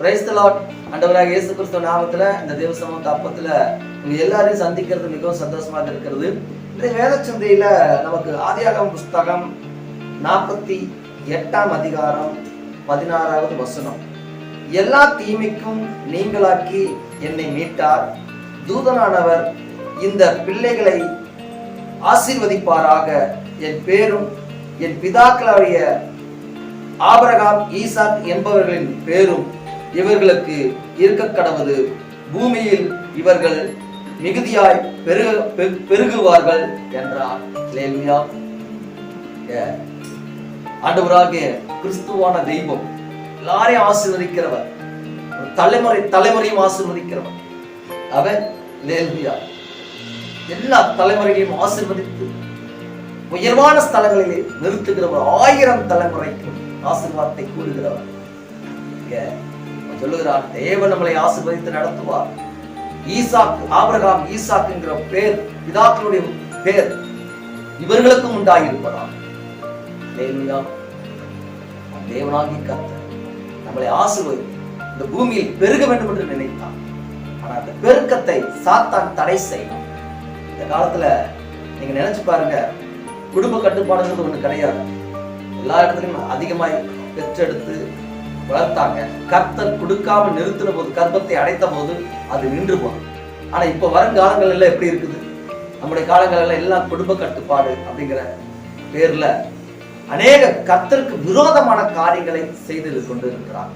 Price Lord ஆண்டவராக இயேசு கிறிஸ்துவ நாமத்துல இந்த தேவ தப்பத்தில் நீங்கள் உங்க எல்லாரையும் சந்திக்கிறது மிகவும் சந்தோஷமாக இருக்கிறது. இந்த வேதச்சந்தையில் நமக்கு ஆதியாகம் புஸ்தகம் நாற்பத்தி எட்டாம் அதிகாரம் பதினாறாவது வசனம். எல்லா தீமைக்கும் நீங்களாக்கி என்னை மீட்டார். தூதனானவர் இந்த பிள்ளைகளை ஆசீர்வதிப்பாராக. என் பேரும் என் பிதாக்களாகிய ஆபரகாம் ஈசாக் என்பவர்களின் பேரும். இவர்களுக்கு இருக்க கடவுது. பூமியில் இவர்கள் மிகுதியாய் பெருக பெருகுவார்கள் என்றார். லேலுயா ஆண்டவராகிய கிறிஸ்துவான தெய்வம் எல்லாரையும் ஆசீர்வதிக்கிறவர் தலைமுறை தலைமுறையும் ஆசிர்வதிக்கிறவர். அவர் லேல்வியா எல்லா தலைமுறைகளையும் ஆசிர்வதித்து உயர்வான ஸ்தலங்களிலே நிறுத்துகிறவர் ஆயிரம் தலைமுறைக்கும் ஆசிர்வாதத்தை கூறுகிறவர். சொல்லுகிறார் தேவன் நம்மளை ஆசீர்வதித்து நடத்துவார். ஈசாக் ஆபரகாம் ஈசாக் என்கிற பேர் பிதாக்களுடைய பேர் இவர்களுக்கும் உண்டாகியிருப்பதா தேவனாகி கத்த நம்மளை ஆசிர்வதித்து இந்த பூமியில் பெருக வேண்டும் என்று நினைத்தான் ஆனா அந்த பெருக்கத்தை சாத்தான் தடை செய்யும் இந்த காலத்துல நீங்க நினைச்சு பாருங்க குடும்ப கட்டுப்பாடுங்கிறது ஒண்ணு கிடையாது. எல்லா இடத்துலயும் அதிகமாய் பெற்றெடுத்து வளர்த்தாங்க. கர்த்தர் கொடுக்காம நிறுத்தின போது கர்ப்பத்தை அடைத்த போது அது நின்று போகும் ஆனா இப்ப வருங்காலங்கள் எல்லாம் எப்படி இருக்குது? நம்முடைய காலங்களெல்லாம் எல்லாம் குடும்ப கட்டுப்பாடு அப்படிங்கிற பேர்ல அநேக கர்த்தருக்கு விரோதமான காரியங்களை செய்து கொண்டு இருக்கிறார்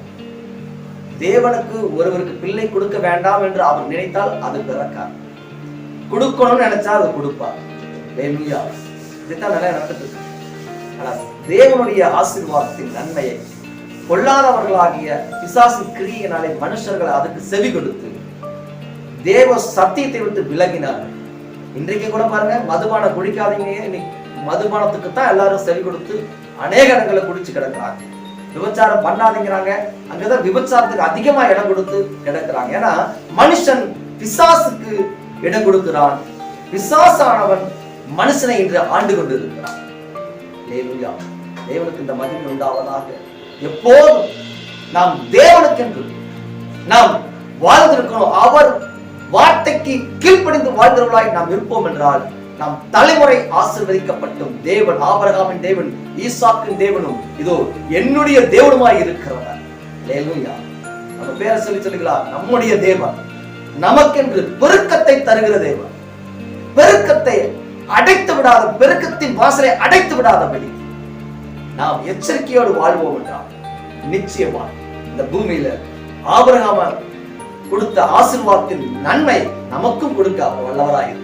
தேவனுக்கு ஒருவருக்கு பிள்ளை கொடுக்க வேண்டாம் என்று அவர் நினைத்தால் அது பிறக்கார் கொடுக்கணும்னு நினைச்சா அது கொடுப்பார். இதுதான் நிறைய நடந்துட்டு இருக்கு. ஆனா தேவனுடைய ஆசீர்வாதத்தின் நன்மையை பொல்லாதவர்களாகிய பிசாசு கிரியினாலே மனுஷர்கள் அதுக்கு செவி கொடுத்து தேவ சத்தியத்தை விட்டு விலகினார்கள் இன்றைக்கு கூட பாருங்க மதுபான குடிக்காதீங்க. இன்னைக்கு மதுபானத்துக்கு தான் எல்லாரும் செவி கொடுத்து அநேக இடங்களை குடிச்சு கிடக்குறாங்க. விபச்சாரம் பண்ணாதீங்கிறாங்க. அங்கதான் விபச்சாரத்துக்கு அதிகமா இடம் கொடுத்து கிடக்குறாங்க. ஏன்னா மனுஷன் பிசாசுக்கு இடம் கொடுக்கிறான். பிசாசானவன் மனுஷனை இன்று ஆண்டு கொண்டு இருக்கிறான் தேவனுக்கு இந்த மகிமை உண்டாவதாக. எப்போதும் நாம் தேவனுக்கென்று நாம் வாழ்ந்திருக்கணும் அவர் வார்த்தைக்கு கீழ்ப்படிந்து வாழ்ந்தவர்களாய் நாம் இருப்போம் என்றால் நாம் தலைமுறை ஆசிர்வதிக்கப்பட்டும். தேவன் ஆபரகாமின் தேவன் ஈசாக்கின் தேவனும் இதோ என்னுடைய தேவனுமாய் இருக்கிறவர். நம்ம பேரை சொல்லி சொல்லுங்களா? நம்முடைய தேவன் நமக்கென்று பெருக்கத்தை தருகிற தேவன். பெருக்கத்தை அடைத்து விடாத பெருக்கத்தின் வாசலை அடைத்து விடாதபடி நாம் எச்சரிக்கையோடு வாழ்வோம் என்றால் நிச்சயமா இந்த பூமியில ஆபரகாம கொடுத்த ஆசிர்வாதத்தின் நன்மை நமக்கும் கொடுக்க அவர் வல்லவராயிரு.